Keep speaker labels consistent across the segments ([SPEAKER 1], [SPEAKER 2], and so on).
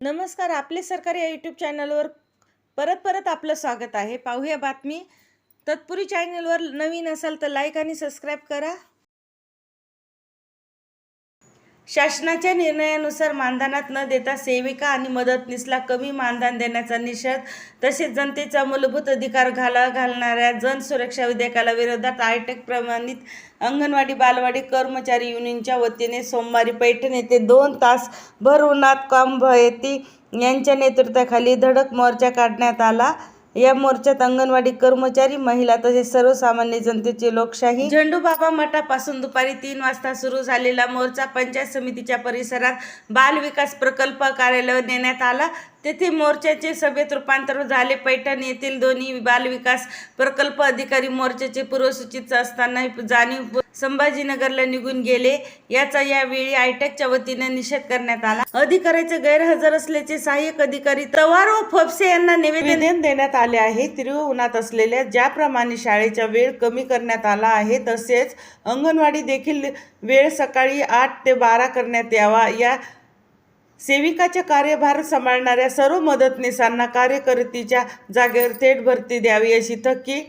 [SPEAKER 1] नमस्कार आपले सरकार या यूट्यूब चॅनलवर परत परत आपलं स्वागत आहे. पाहूया बातमी. तत्पुरी चॅनलवर नवीन असाल तर लाईक आणि सबस्क्राईब करा. शासनाच्या निर्णयानुसार मानधनात न देता सेविका आणि मदतनीसला कमी मानधन देण्याचा निषेध तसेच जनतेचा मूलभूत अधिकार घाला घालणाऱ्या जन सुरक्षा विधेयकाला विरोधात आयटेक प्रमाणित अंगणवाडी बालवाडी कर्मचारी युनियनच्या वतीने सोमवारी पैठण येथे दोन तास भर उन्हात कांबयती यांच्या नेतृत्वाखाली धडक मोर्चा काढण्यात आला. या मोर्चात अंगणवाडी कर्मचारी महिला तसेच सर्वसामान्य जनतेची लोकशाही. झेंडूबाबा मठापासून दुपारी तीन वाजता सुरू झालेला मोर्चा पंचायत समितीच्या परिसरात बाल विकास प्रकल्प कार्यालयावर नेण्यात आला. तेथे मोर्चाचे सभेत रूपांतर झाले. पैठण येथील दोन्ही बाल विकास प्रकल्प अधिकारी मोर्चाचे पूर्वसूचित असताना जाणीव संभाजीनगरला निघून गेले. याचा यावेळी आयटॅकच्या वतीने निषेध करण्यात आला. अधिकाऱ्याचे गैरहजर असल्याचे सहाय्यक अधिकारी तवार व फपसे यांना निवेदन देण्यात आले आहे. तीव्र उन्हात असलेल्या ज्याप्रमाणे शाळेचा वेळ कमी करण्यात आला आहे तसेच अंगणवाडी देखील वेळ सकाळी आठ ते बारा करण्यात यावा. या सेविकाचा कार्यभार सांभाळणाऱ्या सर्व मदतनीसांना कार्यकर्तीच्या जागेवर थेट भरती द्यावी अशी थक्की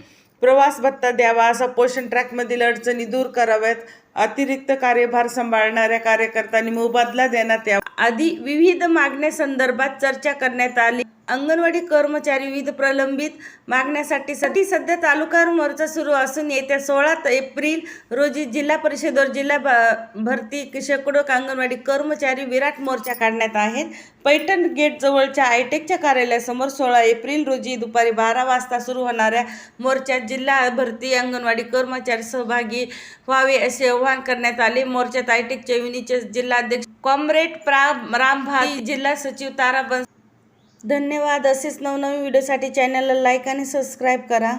[SPEAKER 1] प्रवास भत्ता द्यावा असा पोषण ट्रॅकमधील अडचणी दूर कराव्यात. अतिरिक्त कार्यभार सांभाळणाऱ्या कार्यकर्त्यांनी मोबदला देण्यात यावा. आदी विविध मागण्यासंदर्भात चर्चा करण्यात आली. अंगणवाडी कर्मचारी विविध प्रलंबित मागण्यासाठी साठी सध्या तालुका मोर्चा सुरू असून येत्या सोळा एप्रिल रोजी जिल्हा परिषदेवर जिल्हा भ- भरती शेकडो अंगणवाडी कर्मचारी विराट मोर्चा काढण्यात आहेत. पैठण गेट जवळच्या आयटेकच्या कार्यालयासमोर सोळा एप्रिल रोजी दुपारी बारा वाजता सुरू होणाऱ्या मोर्चात जिल्हा भरती अंगणवाडी कर्मचारी सहभागी व्हावे असे आवाहन करण्यात आले. मोर्चात आयटेकच्या युनिचे जिल्हाध्यक्ष कॉम्रेड प्रा रामभाई जिल्हा सचिव तारा बन धन्यवाद. असेच नवनवीन व्हिडिओसाठी चॅनलला लाईक आणि सबस्क्राईब करा.